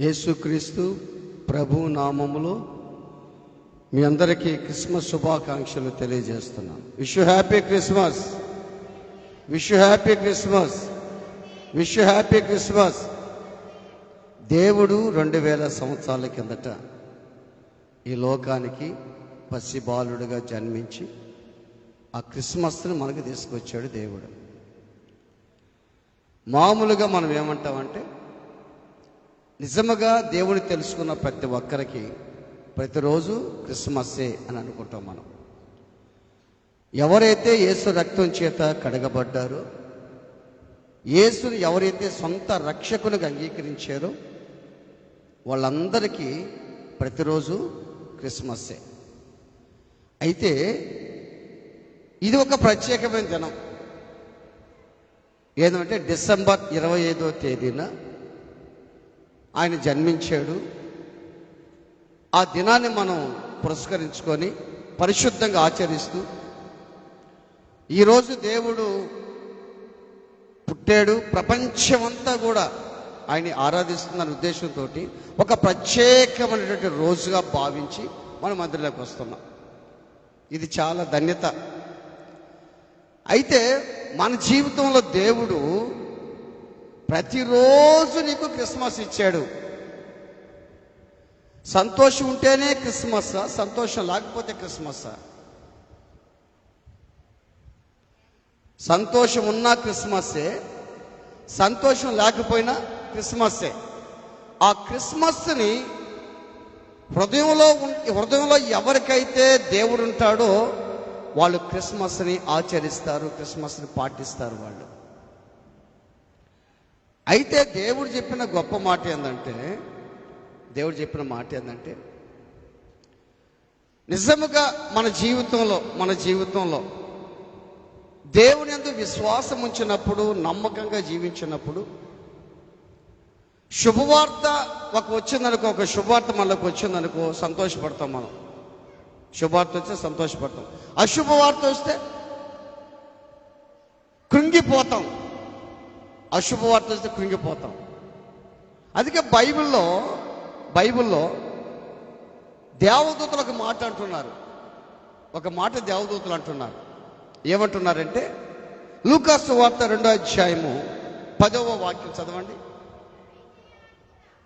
యేసుక్రీస్తు ప్రభు నామములో మీ అందరికీ క్రిస్మస్ శుభాకాంక్షలు తెలియజేస్తున్నాను. Wish happy Christmas wish happy Christmas wish happy Christmas దేవుడు రెండు వేల సంవత్సరాల కిందట ఈ లోకానికి పసి బాలుడుగా జన్మించి ఆ క్రిస్మస్ని మనకు తీసుకొచ్చాడు దేవుడు. మామూలుగా మనం ఏమంటామంటే నిజముగా దేవుని తెలుసుకున్న ప్రతి ఒక్కరికి ప్రతిరోజు క్రిస్మస్సే అని అనుకుంటాం మనం. ఎవరైతే యేసు రక్తం చేత కడగబడ్డారో యేసుని ఎవరైతే సొంత రక్షకునిగా అంగీకరించారో వాళ్ళందరికీ ప్రతిరోజు క్రిస్మస్సే అయితే ఇది ఒక ప్రత్యేకమైన దినం. ఏదంటే డిసెంబర్ ఇరవై ఐదో తేదీన ఆయన జన్మించాడు. ఆ దినాన్ని మనం పురస్కరించుకొని పరిశుద్ధంగా ఆచరిస్తూ ఈరోజు దేవుడు పుట్టాడు. ప్రపంచమంతా కూడా ఆయన్ని ఆరాధిస్తున్న ఉద్దేశంతో ఒక ప్రత్యేకమైనటువంటి రోజుగా భావించి మనం మందిరంలోకి వస్తున్నాం. ఇది చాలా ధన్యత. అయితే మన జీవితంలో దేవుడు ప్రతిరోజు నీకు క్రిస్మస్ ఇచ్చాడు. సంతోషం ఉంటేనే క్రిస్మస్ సంతోషం లేకపోతే క్రిస్మస్. సంతోషం ఉన్నా క్రిస్మస్సే సంతోషం లేకపోయినా క్రిస్మస్సే ఆ క్రిస్మస్ని హృదయంలో హృదయంలో ఎవరికైతే దేవుడు ఉంటాడో వాళ్ళు క్రిస్మస్ని ఆచరిస్తారు క్రిస్మస్ని పాటిస్తారు వాళ్ళు. అయితే దేవుడు చెప్పిన గొప్ప మాట ఏంటంటే దేవుడు చెప్పిన మాట ఏంటంటే నిజముగా మన జీవితంలో మన జీవితంలో దేవుని ఎందు విశ్వాసం ఉంచినప్పుడు నమ్మకంగా జీవించినప్పుడు శుభవార్త ఒక వచ్చిందనుకో ఒక శుభవార్త మనకు వచ్చిందనుకో సంతోషపడతాం మనం. శుభవార్త వస్తే సంతోషపడతాం. అశుభవార్త వస్తే కృంగిపోతాం. అశుభవార్త కృంగిపోతాం. అందుకే బైబిల్లో బైబిల్లో దేవదూతలు ఒక మాట అంటున్నారు. ఒక మాట దేవదూతలు అంటున్నారు. ఏమంటున్నారంటే లూకాసు వార్త రెండో అధ్యాయము పదవ వాక్యం చదవండి.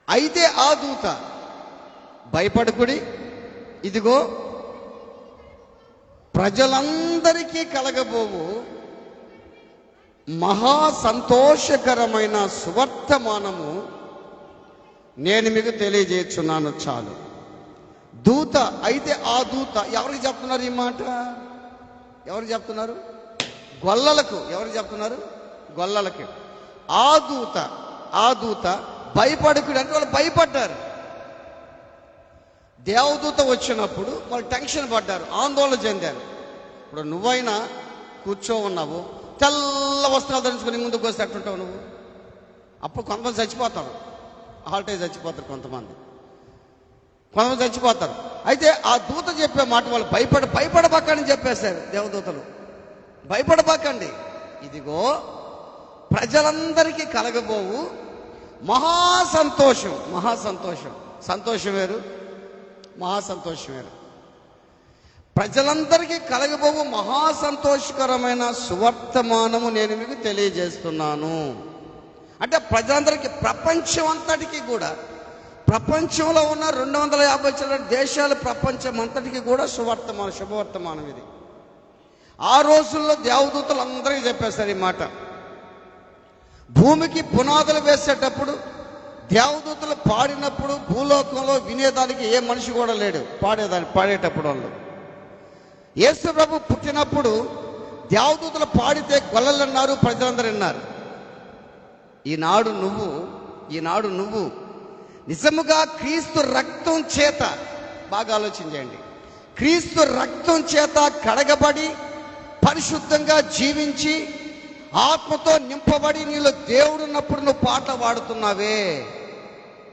అయితే ఆ దూత భయపడకుడి ఇదిగో ప్రజలందరికీ కలగబోవు మహా సంతోషకరమైన సువర్తమానము నేను మీకు తెలియజేస్తున్నాను చాలు. దూత అయితే ఆ దూత ఎవరికి చెప్తున్నారు ఈ మాట? ఎవరు చెప్తున్నారు? గొల్లలకు. ఎవరు చెప్తున్నారు? గొల్లలకి. ఆ దూత ఆ దూత భయపడకుడు అంటే వాళ్ళు భయపడ్డారు. దేవదూత వచ్చినప్పుడు వాళ్ళు టెన్షన్ పడ్డారు ఆందోళన చెందారు. ఇప్పుడు నువ్వైనా కూర్చో ఉన్నావు తెల్ల వస్త్రాలు ధరించుకొని ముందుకు వస్తే నువ్వు. అప్పుడు కొంతమంది చచ్చిపోతారు. హాల్టే చచ్చిపోతారు కొంతమంది. కొంతమంది చచ్చిపోతారు. అయితే ఆ దూత చెప్పే మాట వాళ్ళు భయపడ భయపడబాకని చెప్పేశారు దేవదూతలు. భయపడబాకండి. ఇదిగో ప్రజలందరికీ కలగబోవు మహా సంతోషం మహా సంతోషం సంతోషం వేరు మహా సంతోషం వేరు. ప్రజలందరికీ కలగబోవు మహా సంతోషకరమైన సువర్తమానము నేను మీకు తెలియజేస్తున్నాను. అంటే ప్రజలందరికీ ప్రపంచం అంతటికి కూడా ప్రపంచంలో ఉన్న రెండు వందల యాభై చిల్లర దేశాలు ప్రపంచం అంతటికి కూడా సువర్తమానం శుభవర్తమానం ఇది. ఆ రోజుల్లో దేవదూతలు అందరికీ చెప్పేశారు ఈ మాట. భూమికి పునాదులు వేసేటప్పుడు దేవదూతలు పాడినప్పుడు భూలోకంలో వినేదానికి ఏ మనిషి కూడా లేడు. పాడేదాన్ని పాడేటప్పుడు వాళ్ళు. యేసు ప్రభు పుట్టినప్పుడు దేవదూతలు పాడితే గొల్లలన్నారు ప్రజలందరూ విన్నారు. ఈనాడు నువ్వు ఈనాడు నువ్వు నిజముగా క్రీస్తు రక్తం చేత బాగా ఆలోచించండి క్రీస్తు రక్తం చేత కడగబడి పరిశుద్ధంగా జీవించి ఆత్మతో నింపబడి నీలో దేవుడు ఉన్నప్పుడు నువ్వు పాటలు పాడుతున్నావే.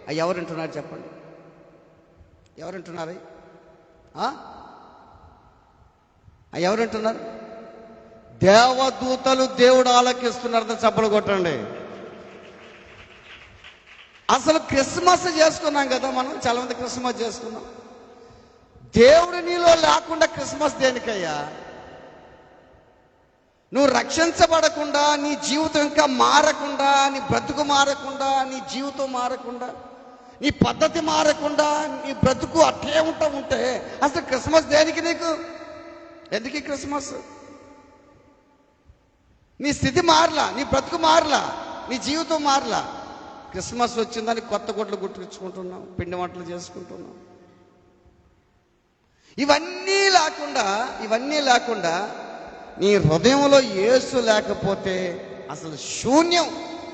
అవి ఎవరింటున్నారు చెప్పండి? ఎవరింటున్నారు అవి? ఎవరంటున్నారు? దేవదూతలు దేవుడు ఆలకిస్తున్నారు చప్పలు కొట్టండి. అసలు క్రిస్మస్ చేసుకున్నాం కదా మనం చాలా మంది క్రిస్మస్ చేసుకున్నాం. దేవుడు నీలో లేకుండా క్రిస్మస్ దేనికయ్యా? నువ్వు రక్షించబడకుండా నీ జీవితం ఇంకా మారకుండా నీ బ్రతుకు మారకుండా నీ జీవితం మారకుండా నీ పద్ధతి మారకుండా నీ బ్రతుకు అట్లే ఉంటా ఉంటే అసలు క్రిస్మస్ దేనికి నీకు? ఎందుకు క్రిస్మస్? నీ స్థితి మారలా నీ బ్రతుకు మారలా నీ జీవితం మారలా. క్రిస్మస్ వచ్చిందని కొత్త గుడ్లు గుర్తుకుంటున్నాం పిండి వంటలు చేసుకుంటున్నాం. ఇవన్నీ లేకుండా ఇవన్నీ లేకుండా నీ హృదయంలో యేసు లేకపోతే అసలు శూన్యం.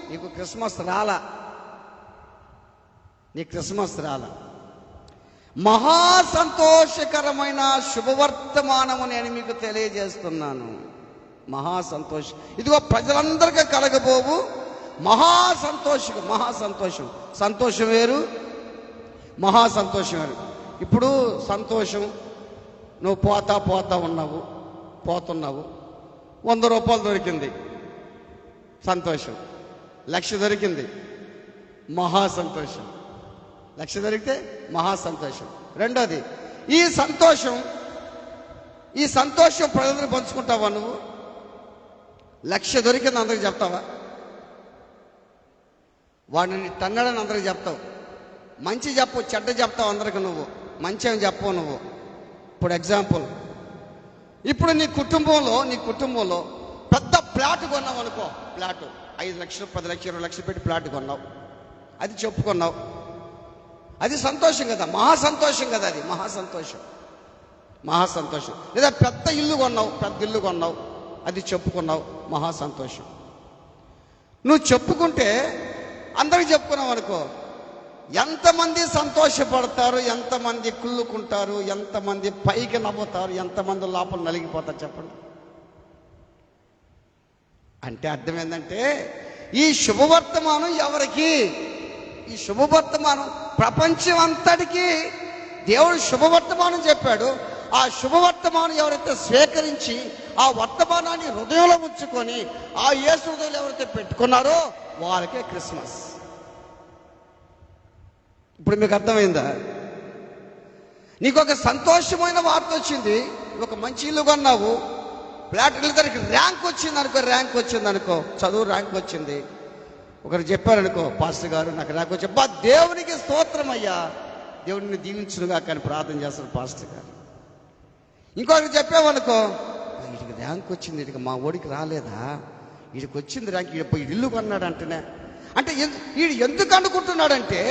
నీకు క్రిస్మస్ రాలా. నీ క్రిస్మస్ రాలా. మహా సంతోషకరమైన శుభవర్తమానము నేను మీకు తెలియజేస్తున్నాను. మహా సంతోషం ఇదిగో ప్రజలందరికీ కలగబోవు. మహా సంతోషం మహా సంతోషం సంతోషం వేరు మహా సంతోషం వేరు. ఇప్పుడు సంతోషం నువ్వు పోతా పోతా ఉన్నావు పోతున్నావు. వంద రూపాయలు దొరికింది. సంతోషం. లక్ష దొరికింది. మహా సంతోషం లక్ష దొరికితే మహా సంతోషం రెండోది ఈ సంతోషం ఈ సంతోషం ప్రజలను పంచుకుంటావా నువ్వు? లక్ష దొరికింది అందరికి చెప్తావా? వాడిని టన్నడని అందరికి చెప్తావు. మంచి చెప్పు చెడ్డ చెప్తావు అందరికి నువ్వు. మంచి ఏమి చెప్పవు నువ్వు. ఇప్పుడు ఎగ్జాంపుల్ ఇప్పుడు నీ కుటుంబంలో నీ కుటుంబంలో పెద్ద ప్లాట్ కొన్నావు అనుకో ప్లాట్. ఐదు లక్షలు పది లక్షలు ఇరవై లక్షలు పెట్టి ప్లాట్ కొన్నావు. అది చెప్పుకున్నావు. అది సంతోషం కదా మహా సంతోషం కదా అది మహా సంతోషం మహా సంతోషం లేదా పెద్ద ఇల్లు కొన్నావు పెద్ద ఇల్లు కొన్నావు అది చెప్పుకున్నావు మహా సంతోషం నువ్వు చెప్పుకుంటే అందరికి చెప్పుకున్నావు అనుకో ఎంతమంది సంతోషపడతారు ఎంతమంది కుళ్ళుకుంటారు ఎంతమంది పైకి నవ్వుతారు ఎంతమంది లోపల నలిగిపోతారు చెప్పండి. అంటే అర్థం ఏంటంటే ఈ శుభవర్తమానం ఎవరికి? ఈ శుభవర్తమానం ప్రపంచం అంతటికీ దేవుడు శుభవర్తమానం చెప్పాడు. ఆ శుభవర్తమానం ఎవరైతే స్వీకరించి ఆ వర్తమానాన్ని హృదయంలో ఉంచుకొని ఆ యేసు హృదయంలో ఎవరైతే పెట్టుకున్నారో వాళ్ళకే క్రిస్మస్. ఇప్పుడు మీకు అర్థమైందా? నీకు ఒక సంతోషమైన వార్త వచ్చింది. ఒక మంచి ఇల్లు కొన్నావు. ఫ్లాట్ దానికి ర్యాంక్ వచ్చింది అనుకో ర్యాంక్ వచ్చింది అనుకో చదువు ర్యాంక్ వచ్చింది. ఒకరు చెప్పారనుకో పాస్టర్ గారు నాకు నాకు చెప్పా బా దేవునికి స్తోత్రం అయ్యా. దేవుడిని దీవించునుగా కానీ ప్రార్థన చేస్తారు పాస్టర్ గారు. ఇంకొకరికి చెప్పామనుకో వీడికి ర్యాంక్ వచ్చింది ఇటుక మా ఓడికి రాలేదా? వీడికి వచ్చింది ర్యాంక్ వీడి పోయి ఇల్లు కొన్నాడు అంటేనే. అంటే వీడు ఎందుకు అనుకుంటున్నాడంటే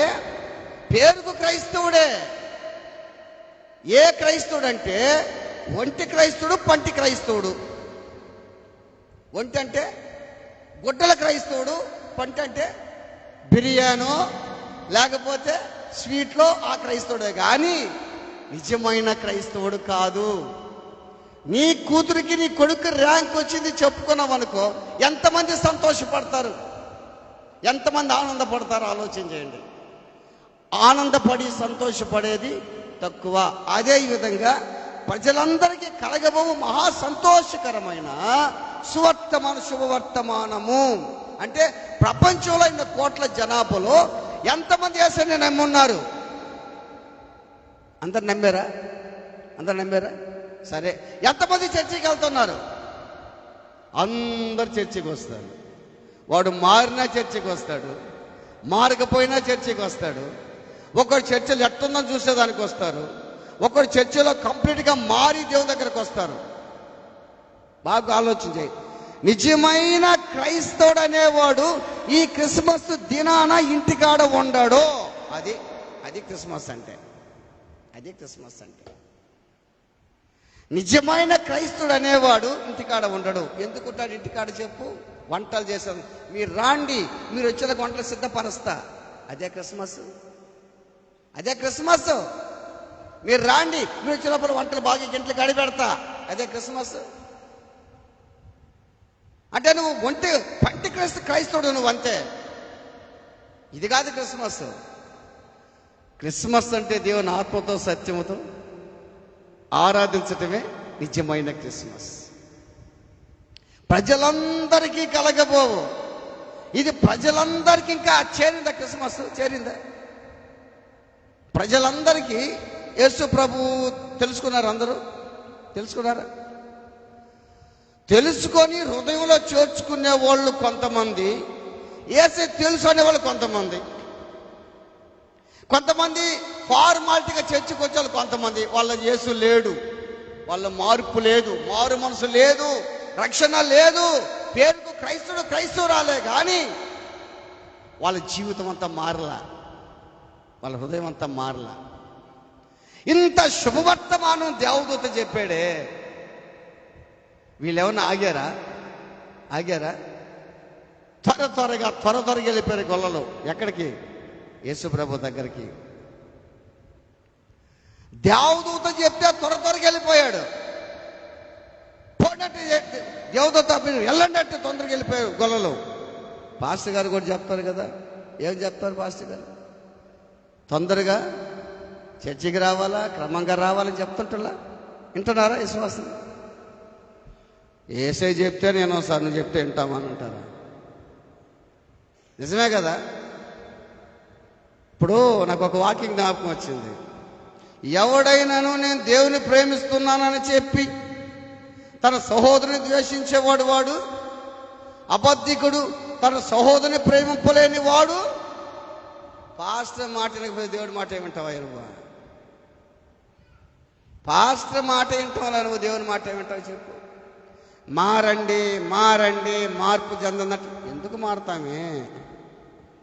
పేరుకు క్రైస్తవుడే. ఏ క్రైస్తవుడు అంటే ఒంటి క్రైస్తవుడు పంటి క్రైస్తవుడు. ఒంటి అంటే గుడ్డల క్రైస్తవుడు పంట అంటే బిర్యానో లేకపోతే స్వీట్లో ఆ క్రైస్తవుడే. కానీ నిజమైన క్రైస్తవుడు కాదు. నీ కూతురికి నీ కొడుకు ర్యాంక్ వచ్చింది చెప్పుకున్నావు అనుకో ఎంతమంది సంతోషపడతారు? ఎంతమంది ఆనందపడతారు? ఆలోచన చేయండి. ఆనందపడి సంతోషపడేది తక్కువ. అదే విధంగా ప్రజలందరికీ కలగబోవు మహా సంతోషకరమైన సువర్తమాన శుభవర్తమానము. అంటే ప్రపంచంలో ఇన్ని కోట్ల జనాభాలో ఎంతమంది వేసని నమ్మున్నారు? అందరు నమ్మారా? అందరు నమ్మారా? సరే. ఎంతమంది చర్చికి వెళ్తున్నారు? అందరు చర్చికి వస్తారు వాడు మారినా చర్చికి వస్తాడు. మారకపోయినా చర్చికి వస్తాడు. ఒకరు చర్చలు ఎట్టుందని చూసేదానికి వస్తారు. ఒకరు చర్చిలో కంప్లీట్గా మారి దేవుని దగ్గరకు వస్తారు. బాగా ఆలోచన చేయి. నిజమైన క్రైస్తవుడు అనేవాడు ఈ క్రిస్మస్ దినాన ఇంటికాడ ఉండడు అది అది క్రిస్మస్ అంటే. అది క్రిస్మస్ అంటే. నిజమైన క్రైస్తుడు అనేవాడు ఇంటికాడ ఉండడు ఎందుకుంటాడు ఇంటికాడ చెప్పు? వంటలు చేశాను మీరు రాండి మీరు వచ్చిన వంటలు సిద్ధపరుస్తా. అదే క్రిస్మస్. అదే క్రిస్మస్. మీరు రాండి మీరు వచ్చినప్పుడు వంటలు బాగా ఇంట్లో గడిపెడతా. అదే క్రిస్మస్. అంటే నువ్వు ఒంటి పంటి క్రైస్త క్రైస్తవుడు నువ్వు అంతే. ఇది కాదు క్రిస్మస్. క్రిస్మస్ అంటే దేవుని ఆత్మతో సత్యముతో ఆరాధించటమే నిజమైన క్రిస్మస్. ప్రజలందరికీ కలగబోవు. ఇది ప్రజలందరికీ ఇంకా చేరిందా క్రిస్మస్? చేరిందా? ప్రజలందరికీ యేసు ప్రభు తెలుసుకున్నారు అందరూ? తెలుసుకున్నారా? తెలుసుకొని హృదయంలో చేర్చుకునే వాళ్ళు కొంతమంది ఏసే తెలుసు అనేవాళ్ళు కొంతమంది. కొంతమంది ఫార్మాలిటీగా చర్చకు వచ్చే కొంతమంది. వాళ్ళ యేసు లేడు. వాళ్ళ మార్పు లేదు. మారు మనసు లేదు. రక్షణ లేదు. పేరుకు క్రైస్తవుడు క్రైస్తవురాలే కానీ వాళ్ళ జీవితం అంతా మారలా. వాళ్ళ హృదయం అంతా మారలా. ఇంత శుభవర్తమానం దేవదూత చెప్పాడే. వీళ్ళేమన్నా ఆగారా? ఆగారా? త్వర త్వరగా త్వర త్వరగా వెళ్ళిపోయారు గొల్లలో ఎక్కడికి? యేసుప్రభు దగ్గరికి. దేవదూత చెప్తే త్వర త్వరగా వెళ్ళిపోయాడు. పోనట్టు దేవదూత మీరు వెళ్ళండి అంటే తొందరగా వెళ్ళిపోయారు గొల్లలో పాస్టర్ గారు కూడా చెప్తారు కదా. ఏం చెప్తారు పాస్టర్ గారు? తొందరగా చర్చికి రావాలా? క్రమంగా రావాలని చెప్తుంటలా? వింటున్నారా విశ్వాసం? ఏసై చెప్తే నేను సార్ నువ్వు చెప్తే వింటామని అంటారా. నిజమే కదా? ఇప్పుడు నాకు ఒక వాకింగ్ జ్ఞాపకం వచ్చింది. ఎవడైనాను నేను దేవుని ప్రేమిస్తున్నానని చెప్పి తన సహోదరుని ద్వేషించేవాడు వాడు అబద్ధికుడు తన సహోదరుని ప్రేమింపలేని వాడు పాస్టర్ మాట వినకపోతే దేవుడి మాట ఏమింటావా నువ్వు పాస్టర్ మాట వింటావా నువ్వు దేవుని మాట ఏమింటావు చెప్పు. మారండి మారండి మార్పు చెందన్నట్టు ఎందుకు మారతామే?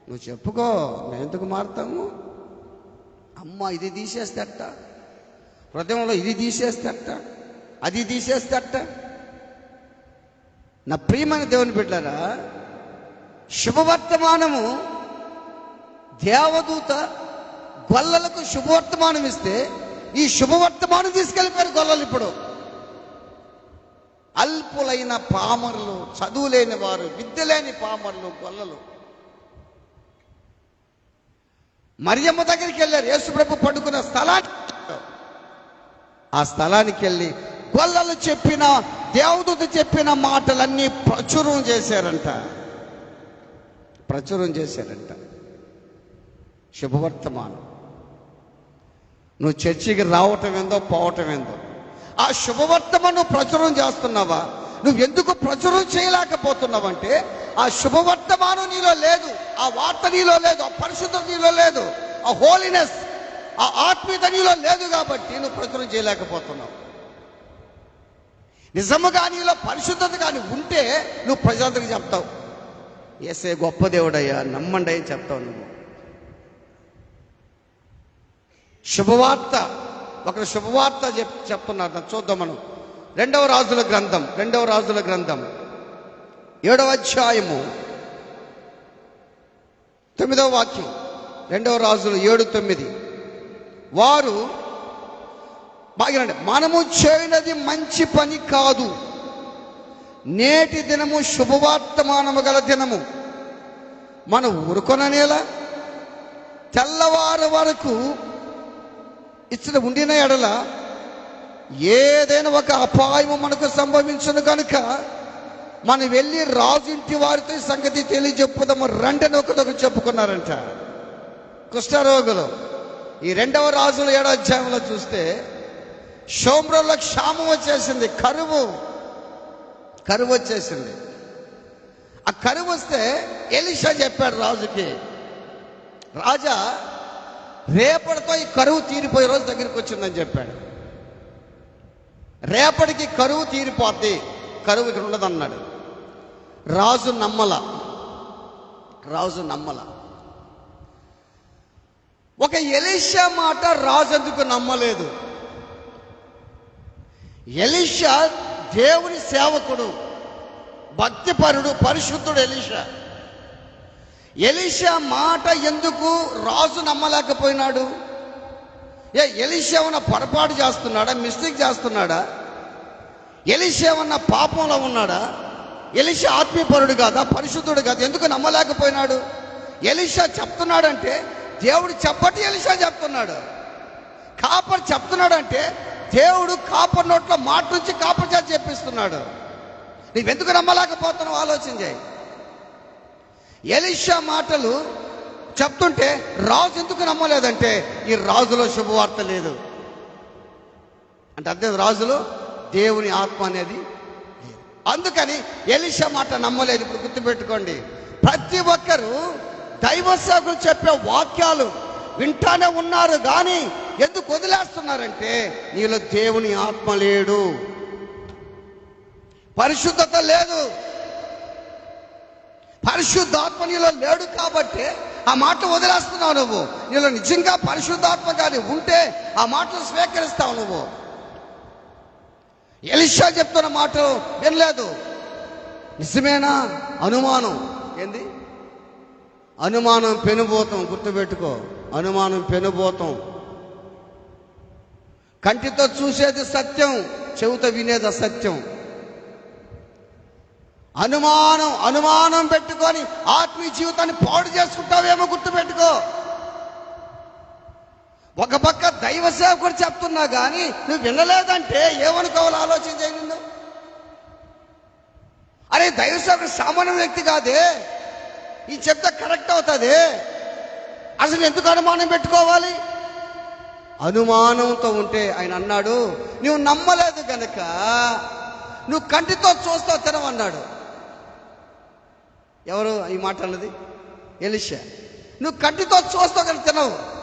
నువ్వు చెప్పుకో మేము ఎందుకు మారుతాము? అమ్మ ఇది తీసేస్తేట. హృదయంలో ఇది తీసేస్తేట. అది తీసేస్తేట. నా ప్రియమైన దేవుని బిడ్డారా శుభవర్తమానము దేవదూత గొల్లలకు శుభవర్తమానం ఇస్తే ఈ శుభవర్తమానం తీసుకెళ్ళిపోయారు గొల్లలు ఇప్పుడు. అల్పులైన పామరులు చదువులేని వారు విద్య లేని పామరులు గొల్లలు. మరియమ్మ దగ్గరికి వెళ్ళారు. యేసుప్రభు పడుకున్న స్థలానికి ఆ స్థలానికి వెళ్ళి గొల్లలు చెప్పిన దేవదూత చెప్పిన మాటలన్నీ ప్రచురం చేశారంట. ప్రచురం చేశారంట. శుభవర్తమానం. నువ్వు చర్చికి రావటం ఏందో పోవటం ఏందో. ఆ శుభవర్తమానం ప్రచురం చేస్తున్నావా? నువ్వు ఎందుకు ప్రచురం చేయలేకపోతున్నావంటే ఆ శుభవర్తమానం నీలో లేదు ఆ వార్త నీలో లేదు ఆ పరిశుద్ధత నీలో లేదు ఆ హోలీనెస్ ఆ ఆత్మీయత నీలో లేదు కాబట్టి నువ్వు ప్రచురం చేయలేకపోతున్నావు. నిజముగా నీలో పరిశుద్ధత కానీ ఉంటే నువ్వు ప్రజలందరికీ చెప్తావు. ఏసే గొప్ప దేవుడయ్యా నమ్మండి అని చెప్తావు నువ్వు. శుభవార్త ఒకరు శుభవార్త చెప్ చెప్తున్నారు చూద్దాం మనం. రెండవ రాజుల గ్రంథం రెండవ రాజుల గ్రంథం. ఏడవ అధ్యాయము. తొమ్మిదవ వాక్యం. రెండవ రాజులు ఏడు తొమ్మిది. వారు బాగా మనము చేయనది మంచి పని కాదు. నేటి దినము శుభవార్తమానము గల దినము. మనం ఊరుకొననేలా? తెల్లవారు వరకు ఇచ్చిన ఉండిన ఎడల ఏదైనా ఒక అపాయము మనకు సంభవించను కనుక మనం వెళ్ళి రాజు ఇంటి వారితో ఈ సంగతి తెలియజెప్పుదాము. రెండని ఒకదొక చెప్పుకున్నారంట. కుష్ఠరోగులు. ఈ రెండవ రాజుల ఏడో అధ్యాయంలో చూస్తే షోమ్రోలో క్షామం వచ్చేసింది కరువు. కరువు వచ్చేసింది. ఆ కరువు వస్తే ఎలిషా చెప్పాడు రాజుకి రాజా రేపటితో ఈ కరువు తీరిపోయే రోజు దగ్గరికి వచ్చిందని చెప్పాడు. రేపటికి కరువు తీరిపోద్ది కరువు ఇక్కడ ఉండదన్నాడు. రాజు నమ్మల రాజు నమ్మల. ఒక ఎలీషా మాట రాజు ఎందుకు నమ్మలేదు? ఎలీషా దేవుని సేవకుడు భక్తిపరుడు పరిశుద్ధుడు ఎలీషా. ఎలీషా మాట ఎందుకు రాజు నమ్మలేకపోయినాడు? ఏ ఎలీషా పొరపాటు చేస్తున్నాడా? మిస్టేక్ చేస్తున్నాడా? ఎలీషా పాపంలో ఉన్నాడా? ఎలీషా ఆత్మీయపరుడు కాదా? పరిశుద్ధుడు కాదు? ఎందుకు నమ్మలేకపోయినాడు? ఎలీషా చెప్తున్నాడంటే దేవుడు చెప్పటి ఎలీషా చెప్తున్నాడు. కాపర్ చెప్తున్నాడంటే దేవుడు కాపర్ నోట్లో మాట నుంచి కాపర్ చేత చెప్పిస్తున్నాడు. నువ్వెందుకు నమ్మలేకపోతున్నావు? ఆలోచన చేయి. ఎలిషా మాటలు చెప్తుంటే రాజు ఎందుకు నమ్మలేదంటే ఈ రాజులో శుభవార్త లేదు. అంటే అర్థం రాజులో దేవుని ఆత్మ అనేది అందుకని ఎలిషా మాట నమ్మలేదు. ఇప్పుడు గుర్తుపెట్టుకోండి. ప్రతి ఒక్కరూ దైవ సేవకులు చెప్పే వాక్యాలు వింటానే ఉన్నారు కానీ ఎందుకు వదిలేస్తున్నారంటే నీలో దేవుని ఆత్మ లేడు. పరిశుద్ధత లేదు. పరిశుద్ధాత్మ నీలో లేడు కాబట్టి ఆ మాట వదిలేస్తున్నావు నువ్వు. నీలో నిజంగా పరిశుద్ధాత్మ కానీ ఉంటే ఆ మాటలు స్వీకరిస్తావు నువ్వు. ఎలిషా చెప్తున్న మాట వినలేదు. నిజమేనా? అనుమానం. ఏంది? అనుమానం పెనుబోతం గుర్తుపెట్టుకో. అనుమానం పెనుబోతం. కంటితో చూసేది సత్యం చెవితో వినేది అసత్యం. అనుమానం అనుమానం పెట్టుకొని ఆత్మీయ జీవితాన్ని పాడు చేసుకుంటావేమో గుర్తుపెట్టుకో. ఒక పక్క దైవ సేవకుడు చెప్తున్నా కానీ నువ్వు వినలేదంటే ఏమనుకోవాలి? ఆలోచన చేయండి అరే దైవ సేవకుడు సామాన్య వ్యక్తి కాదే. ఈ చెప్తే కరెక్ట్ అవుతుంది. అసలు ఎందుకు అనుమానం పెట్టుకోవాలి? అనుమానంతో ఉంటే ఆయన అన్నాడు నువ్వు నమ్మలేదు కనుక నువ్వు కంటితో చూస్తావు తినమన్నాడు. ఎవరు ఈ మాట అన్నది? ఎలిషా. నువ్వు కంటితో చూస్తావు కదా తినవు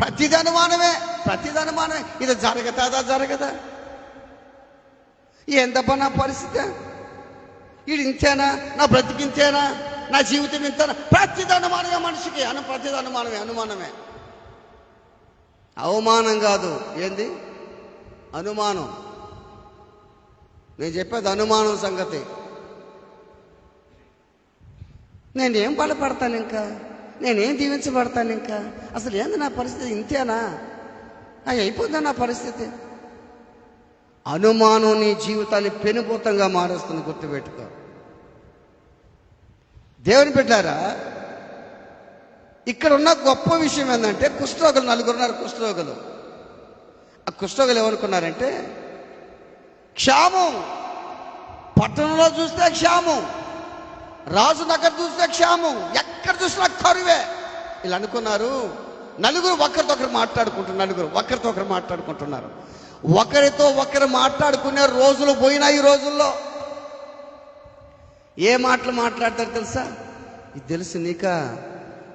ప్రతిది అనుమానమే ప్రతిది అనుమానమే. ఇది జరగదా జరగదా? ఎంతప్ప నా పరిస్థితి? ఇది ఇంతేనా? నా బ్రతికింతేనా నా జీవితం ఇంతేనా? ప్రతిది అనుమానమే మనిషికి. అను ప్రతిది అనుమానమే అనుమానమే. అవమానం కాదు. ఏంది? అనుమానం. నేను చెప్పేది అనుమానం సంగతి. నేనేం బలపడతాను ఇంకా? నేనేం దీవించబడతాను ఇంకా? అసలు ఏంది నా పరిస్థితి? ఇంతేనా? నాకు అయిపోద్దా నా పరిస్థితి? అనుమానం నీ జీవితాన్ని పెనుభూతంగా మారుస్తుంది గుర్తుపెట్టుకో. దేవుని పెట్టారా ఇక్కడ ఉన్న గొప్ప విషయం ఏంటంటే కుష్ఠరోగులు నలుగురున్నారు కుష్ఠరోగులు. ఆ కుష్ఠరోగులు ఏమనుకున్నారంటే క్షామం. పట్టణంలో చూస్తే క్షామం. రాజు దగ్గర చూస్తే క్షేమం. ఎక్కడ చూసినా కరువే. ఇలా అనుకున్నారు నలుగురు ఒకరితో ఒకరు మాట్లాడుకుంటున్నారు నలుగురు ఒకరితో ఒకరు మాట్లాడుకుంటున్నారు. ఒకరితో ఒకరు మాట్లాడుకునే రోజులు పోయినాయి ఈ రోజుల్లో. ఏ మాటలు మాట్లాడతారు తెలుసా? ఇది తెలుసు నీక?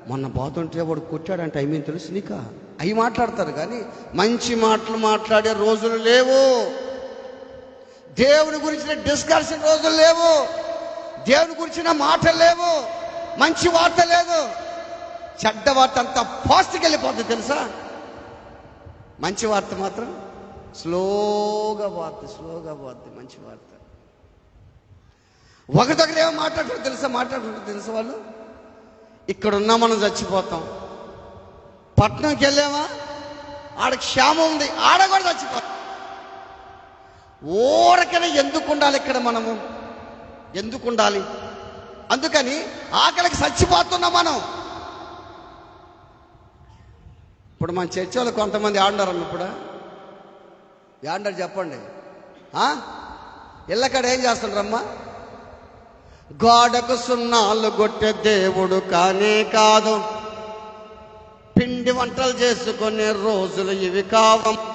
మొన్న బాతుంటే వాడు కొట్టాడంటే ఐ మీన్ తెలుసు నీక? అవి మాట్లాడతారు కానీ మంచి మాటలు మాట్లాడే రోజులు లేవు. దేవుని గురించిన డిస్కషన్ రోజులు లేవు. దేవుని గురించిన మాటలు లేవు. మంచి వార్త లేదు. చెడ్డ వార్త అంతా ఫాస్ట్కి వెళ్ళిపోతుంది తెలుసా? మంచి వార్త మాత్రం స్లోగా పోద్ది స్లోగా పోద్ది మంచి వార్త. ఒకదొకరు ఏమో మాట్లాడుకుంటారు తెలుసా? మాట్లాడుకుంటారు తెలుసా వాళ్ళు? ఇక్కడ ఉన్నా మనం చచ్చిపోతాం. పట్నంకి వెళ్ళామా? ఆడ క్షేమం ఉంది. ఆడ కూడా చచ్చిపోతాం. ఊరకనే ఎందుకు ఉండాలి ఇక్కడ మనము? ఎందుకు ఉండాలి అందుకని ఆకలికి చచ్చిపోతున్నాం మనం. ఇప్పుడు మన చర్చ వాళ్ళు కొంతమంది ఆడినారు అన్నప్పుడు ఆడినారు చెప్పండి. ఇళ్ళకాడ ఏం చేస్తుండ్రమ్మా? గోడకు సున్నాలు కొట్టే దేవుడు కానే కాదు. పిండి వంటలు చేసుకునే రోజులు ఇవి కావం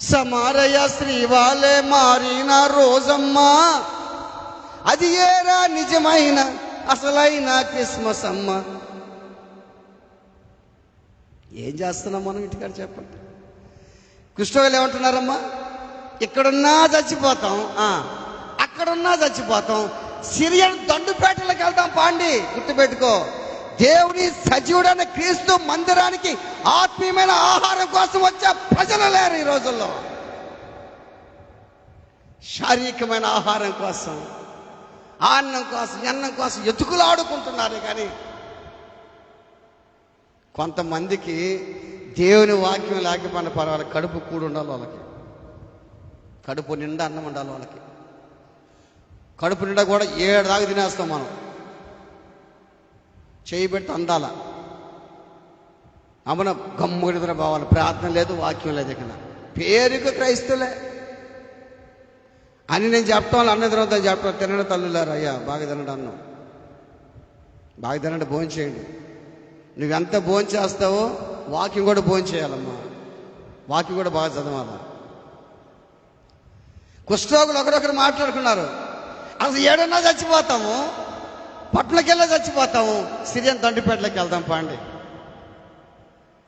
సమారయ శ్రీవాలే మారిన రోజమ్మా. అది ఏరా నిజమైన అసలైన క్రిస్మస్ అమ్మ ఏం చేస్తున్నాం మనం ఇంటికాడ చెప్పండి. కృష్ణవేలు ఏమంటున్నారమ్మా? ఇక్కడున్నా చచ్చిపోతాం. అక్కడున్నా చచ్చిపోతాం. సిరియన్ దండుపేటలకు వెళ్దాం పాండి గుర్తుపెట్టుకో. దేవుని సజీవుడైన క్రీస్తు మందిరానికి ఆత్మీయమైన ఆహారం కోసం వచ్చే ప్రజలు లేరు ఈ రోజుల్లో. శారీరకమైన ఆహారం కోసం అన్నం కోసం అన్నం కోసం ఎతుకులాడుకుంటున్నారు కానీ కొంతమందికి దేవుని వాక్యం లేకపోయినా పర్వాలేదు కడుపు కూడి ఉండాలి వాళ్ళకి. కడుపు నిండా అన్నం ఉండాలి వాళ్ళకి. కడుపు నిండా కూడా ఏడు దాకా తినేస్తాం మనం. చేయి పెట్టి అందాల. అమన గమ్ముడిదర పోవాలి ప్రార్థన లేదు వాక్యం లేదు ఇక్కడ. పేరుకు క్రైస్తులే అని నేను చెప్పటం అన్న తర్వాత చెప్పటం తినడం తల్లులారు అయ్యా బాగా తినడం అన్నం. బాగా తినండి భోజనం చేయండి. నువ్వెంత భోజనం చేస్తావో వాకింగ్ కూడా భోజనం చేయాలమ్మా. వాకింగ్ కూడా బాగా చదవాలి. కుష్ఠరోగులు ఒకరొకరు మాట్లాడుకున్నారు. అసలు ఏడన్నా చచ్చిపోతాము? పట్లకెళ్ళ చచ్చిపోతాము సిరియన్ తండ్రిపేటలోకి వెళ్దాం పాండి.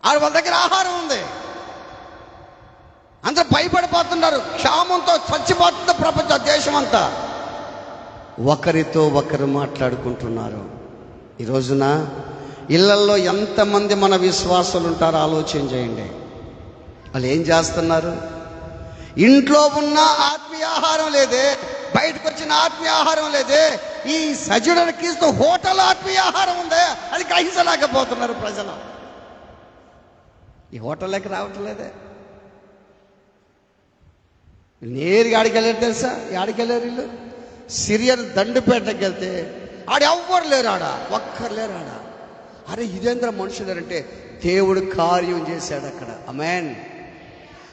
ఆడ వాళ్ళ దగ్గర ఆహారం ఉంది. అందరూ భయపడిపోతున్నారు క్షామంతో చచ్చిపోతుంది ప్రపంచ దేశం అంతా ఒకరితో ఒకరు మాట్లాడుకుంటున్నారు. ఈ రోజున ఇళ్ళలో ఎంతమంది మన విశ్వాసాలు ఉంటారో ఆలోచన చేయండి. వాళ్ళు ఏం చేస్తున్నారు? ఇంట్లో ఉన్న ఆత్మీయ ఆహారం లేదే. బయటకు వచ్చిన ఆత్మీయ ఆహారం లేదే. ఈ సజీవుడిని క్రీస్తు హోటల్ ఆత్మీయ ఆహారం ఉందే. అది గ్రహించలేకపోతున్నారు ప్రజలు. ఈ హోటల్లోకి రావటం లేదే. నేరుగా ఆడికి వెళ్ళారు తెలుసా? ఆడికి వెళ్ళారు వీళ్ళు? సిరియన్ దండుపేటకి వెళ్తే ఆడ ఎవ్వరు లేరాడా ఒక్కరు లేరు అరే ఇదేంద్ర మనుషులంటే దేవుడు కార్యం చేశాడు అక్కడ. అమెన్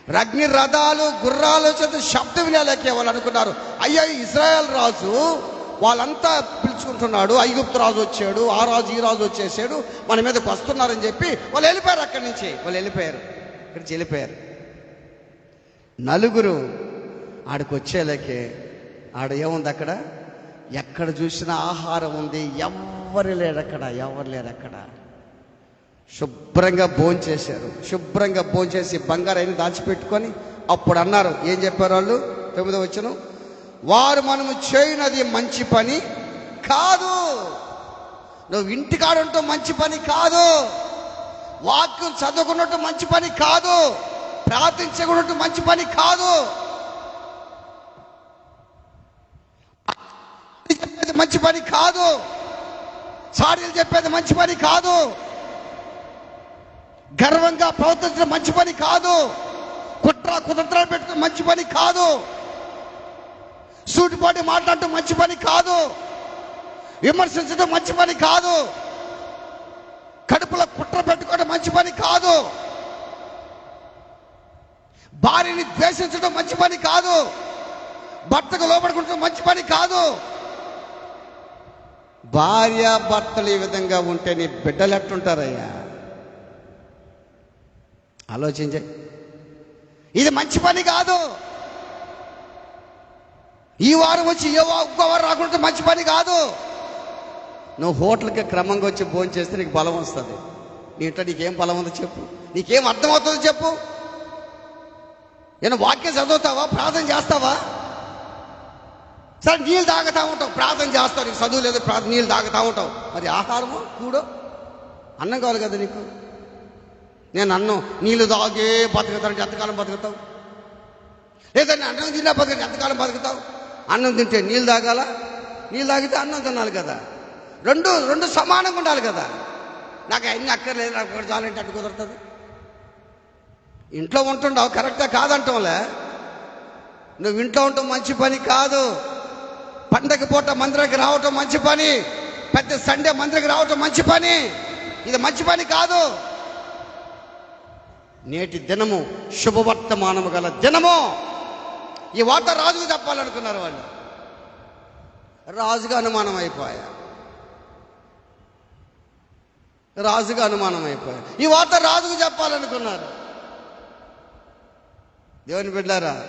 రగ్ని రథాలు గుర్రాలు చేత శబ్దం వినాలేకే వాళ్ళు అనుకున్నారు. అయ్యా ఇజ్రాయెల్ రాజు వాళ్ళంతా పిలుచుకుంటున్నాడు. ఐగుప్తు రాజు వచ్చాడు ఆ రాజు ఈ రాజు వచ్చేసాడు మన మీదకి వస్తున్నారని చెప్పి వాళ్ళు వెళ్ళిపోయారు అక్కడి నుంచి. వాళ్ళు వెళ్ళిపోయారు. ఇక్కడి నుంచి వెళ్ళిపోయారు. నలుగురు ఆడికి వచ్చేలేకే ఆడ ఏముంది అక్కడ? ఎక్కడ చూసినా ఆహారం ఉంది. ఎవ్వరు లేరు అక్కడ ఎవరు లేరు అక్కడ శుభ్రంగా భోంచేశారు. శుభ్రంగా భోంచేసి బంగారాన్ని దాచిపెట్టుకొని అప్పుడు అన్నారు. ఏం చెప్పారు వాళ్ళు? తొమ్మిదో వచ్చను వారు మనము చేయనది మంచి పని కాదు. నువ్వు ఇంటికాడ ఉంటూ మంచి పని కాదు. వాక్యం చదువుకున్నట్టు మంచి పని కాదు. ప్రార్థించకున్నట్టు మంచి పని కాదు. చెప్పేది మంచి పని కాదు. సాడీలు చెప్పేది మంచి పని కాదు. గర్వంగా ప్రవర్తించడం మంచి పని కాదు. కుట్ర కుతంత్రాలు పెట్టడం మంచి పని కాదు. సూటిపాటి మాట్లాడటం మంచి పని కాదు. విమర్శించడం మంచి పని కాదు. కడుపులో కుట్ర పెట్టుకోవడం మంచి పని కాదు. భార్యని ద్వేషించడం మంచి పని కాదు. భర్తకు లోపడుకుంటడం మంచి పని కాదు. భార్య భర్తలు ఈ విధంగా ఉంటే నీ బిడ్డలు ఎట్టుంటారయ్యా ఆలోచించే. ఇది మంచి పని కాదు. ఈ వారం వచ్చి ఏ వా- వారం రాకుండా మంచి పని కాదు. నువ్వు హోటల్కి క్రమంగా వచ్చి భోజనం చేస్తే నీకు బలం వస్తుంది. నీ ఇంట్లో నీకేం బలం ఉందో చెప్పు. నీకేం అర్థమవుతుందో చెప్పు. నేను వాక్యం చదువుతావా? ప్రార్థన చేస్తావా? సరే నీళ్ళు తాగుతా ఉంటావు. ప్రార్థన చేస్తావు. నీకు చదువు లేదు ప్రార్థన నీళ్ళు తాగుతా ఉంటావు. మరి ఆహారము కూడో? అన్నం కావాలి కదా నీకు. నేను అన్నం నీళ్ళు తాగే బతుకుతాను ఎంతకాలం బతుకుతావు? లేదంటే నేను అన్నం తిన్నా బతుకు ఎంతకాలం బతుకుతావు? అన్నం తింటే నీళ్ళు తాగాల? నీళ్ళు తాగితే అన్నం తినాలి కదా. రెండు రెండు సమానంగా ఉండాలి కదా. నాకు అన్ని అక్కర్లేదు నాకు ఒకటి చాలంటే అటు కుదురుతుంది. ఇంట్లో ఉంటుండవు కరెక్ట్గా కాదంటాంలే. నువ్వు ఇంట్లో ఉండటం మంచి పని కాదు. పండగ పూట మందిరానికి రావటం మంచి పని. పెద్ద సండే మందిరానికి రావటం మంచి పని. ఇది మంచి పని కాదు. నేటి దినము శుభవర్తమానము గల దినము. ఈ వార్త రాజుకు చెప్పాలనుకున్నారు వాళ్ళు. రాజుగా అనుమానం అయిపోయా రాజుగా అనుమానం అయిపోయా ఈ వార్త రాజుకు చెప్పాలనుకున్నారు. దేవుని బిడ్డారా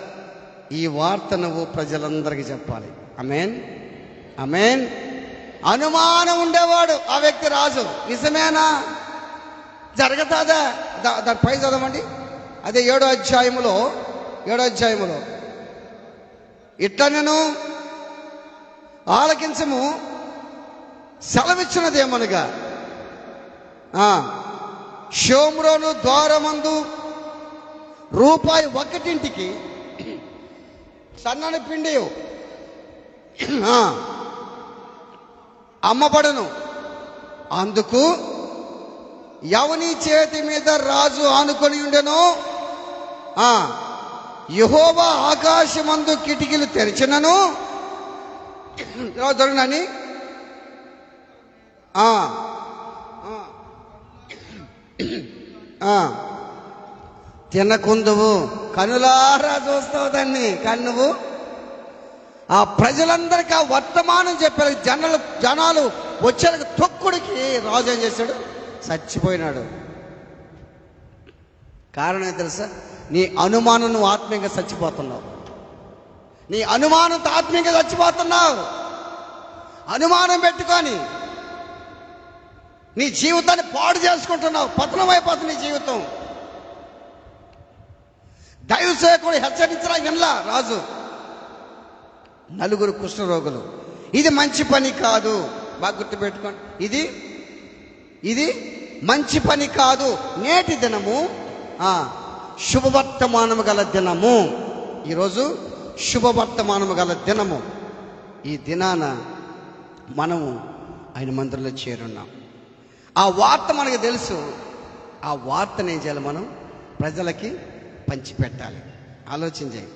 ఈ వార్త నువ్వు ప్రజలందరికీ చెప్పాలి. అమేన్ అమేన్ అనుమానం ఉండేవాడు ఆ వ్యక్తి రాజు. నిజమేనా? జరగతాదా? దాని పై చదవండి అదే ఏడో అధ్యాయములో ఏడో అధ్యాయములో. ఇట్లా నేను ఆలకించము సెలవిచ్చినదేమనగా షోమ్రోను ద్వారమందు రూపాయి ఒకటింటికి సన్నని పిండి అమ్మబడను. అందుకు ఎవని చేతి మీద రాజు ఆనుకొని ఉండెనో? ఆ యహోవా ఆకాశమందు కిటికీలు తెరిచినను? దొరినని తినకుందువు. కనులారా చూస్తావు దాన్ని కన్నువు. ఆ ప్రజలందరికీ ఆ వర్తమానం చెప్పారు. జనాలు జనాలు వచ్చారు తొక్కుడికి రాజు ఏం చేశాడు? చచ్చిపోయినాడు. కారణం ఏం తెలుసా? నీ అనుమానం నువ్వు ఆత్మీయంగా చచ్చిపోతున్నావు. నీ అనుమానంతో ఆత్మీయంగా చచ్చిపోతున్నావు. అనుమానం పెట్టుకొని నీ జీవితాన్ని పాడు చేసుకుంటున్నావు. పతనం అయిపోతుంది నీ జీవితం. దైవ సేవకుడు హెచ్చరించరా వినలా రాజు నలుగురు కుష్ఠరోగులు ఇది మంచి పని కాదు. బాగా గుర్తుపెట్టుకోండి. ఇది ఇది మంచి పని కాదు నేటి దినము శుభవర్తమానము గల దినము. ఈరోజు శుభవర్తమానము గల దినము. ఈ దినాన మనము ఆయన మందిరంలో చేరున్నాం. ఆ వార్త మనకు తెలుసు. ఆ వార్తను ఏం చేయాలి మనం? ప్రజలకి పంచిపెట్టాలి. ఆలోచన చేయి.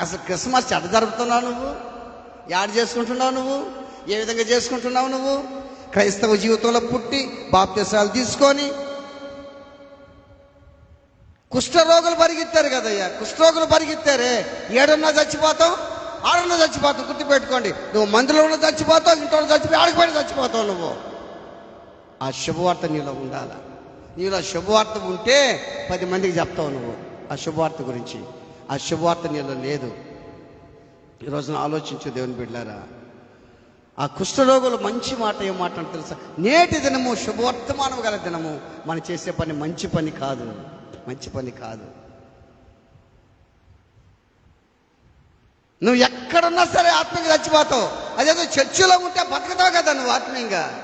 అసలు క్రిస్మస్ ఎట జరుపుతున్నావు నువ్వు? యాడ్ చేసుకుంటున్నావు నువ్వు? ఏ విధంగా చేసుకుంటున్నావు నువ్వు? క్రైస్తవ జీవితంలో పుట్టి బాప్త్యసాలు తీసుకొని కుష్ఠరోగులు పరిగెత్తారు కదయ్యా. కుష్ఠరోగులు పరిగెత్తారే. ఏడున్నా చచ్చిపోతాం ఆడున్నా చచ్చిపోతాం. గుర్తుపెట్టుకోండి. నువ్వు మందులో ఉన్న చచ్చిపోతావు ఇంట్లో చచ్చిపోయి ఆడకపోయిన చచ్చిపోతావు నువ్వు. ఆ శుభవార్త నీలో ఉండాలా. నీలో శుభవార్త ఉంటే పది మందికి చెప్తావు నువ్వు ఆ శుభవార్త గురించి. ఆ శుభవార్త నీలో లేదు. ఈరోజున ఆలోచించు దేవుని బిడ్డారా ఆ కుష్ఠరోగులు మంచి మాట ఏం మాట అంటే తెలుసా? నేటి దినము శుభవర్తమానం గల దినము. మనం చేసే పని మంచి పని కాదు. మంచి పని కాదు. నువ్వు ఎక్కడున్నా సరే ఆత్మీయంగా చచ్చిపోతావు. అదేదో చర్చిలో ఉంటే బతుకుతావు కదా నువ్వు ఆత్మీయంగా.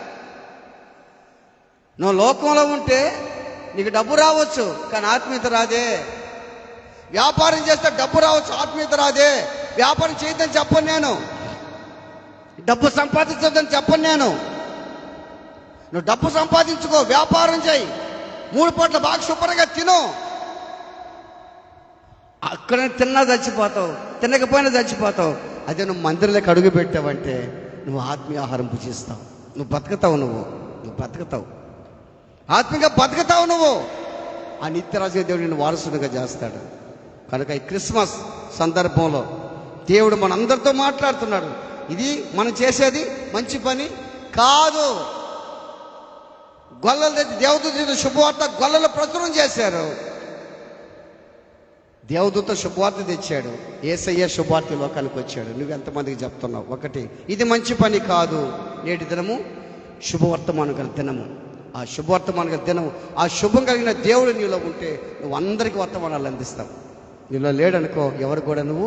నువ్వు లోకంలో ఉంటే నీకు డబ్బు రావచ్చు కానీ ఆత్మీయత రాదే. వ్యాపారం చేస్తే డబ్బు రావచ్చు ఆత్మీయత రాదే. వ్యాపారం చేయొద్దని చెప్పను నేను. డబ్బు సంపాదించొద్దని చెప్పను నేను. నువ్వు డబ్బు సంపాదించుకో వ్యాపారం చేయి. మూడు పూట్ల బాగా శుభ్రంగా తిను. అక్కడ తిన్నా చచ్చిపోతావు తినకపోయినా చచ్చిపోతావు. అదే నువ్వు మందిరంలోకి అడుగు పెట్టావంటే నువ్వు ఆత్మీయ ఆహారం పూజిస్తావు. నువ్వు బతుకుతావు నువ్వు నువ్వు బతుకుతావు. ఆత్మీయంగా బతుకుతావు నువ్వు. ఆ నిత్యరాజు దేవుడు నిన్ను వారసుడిగా చేస్తాడు. కనుక ఈ క్రిస్మస్ సందర్భంలో దేవుడు మనందరితో మాట్లాడుతున్నాడు. ఇది మనం చేసేది మంచి పని కాదు. గొల్లలు తెచ్చి దేవదూత శుభవార్త గొల్లలు ప్రచురం చేశారు. దేవదూత శుభవార్త తెచ్చాడు. ఏసయ్య శుభవార్త లోకానికి వచ్చాడు. నువ్వు ఎంతమందికి చెప్తున్నావు? ఒకటి ఇది మంచి పని కాదు. నేటి దినము శుభవర్తమానం గల దినము. ఆ శుభవర్తమానం గల దినము ఆ శుభం కలిగిన దేవుడు నీలో ఉంటే నువ్వు అందరికీ వర్తమానాలు అందిస్తావు. నీలో లేడనుకో ఎవరు కూడా నువ్వు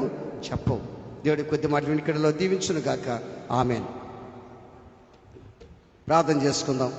చెప్పవు. దేవుడి కొద్ది మాటలు వెనుకడలో దీవించును గాక ఆమెన్. ప్రార్థన చేసుకుందాం.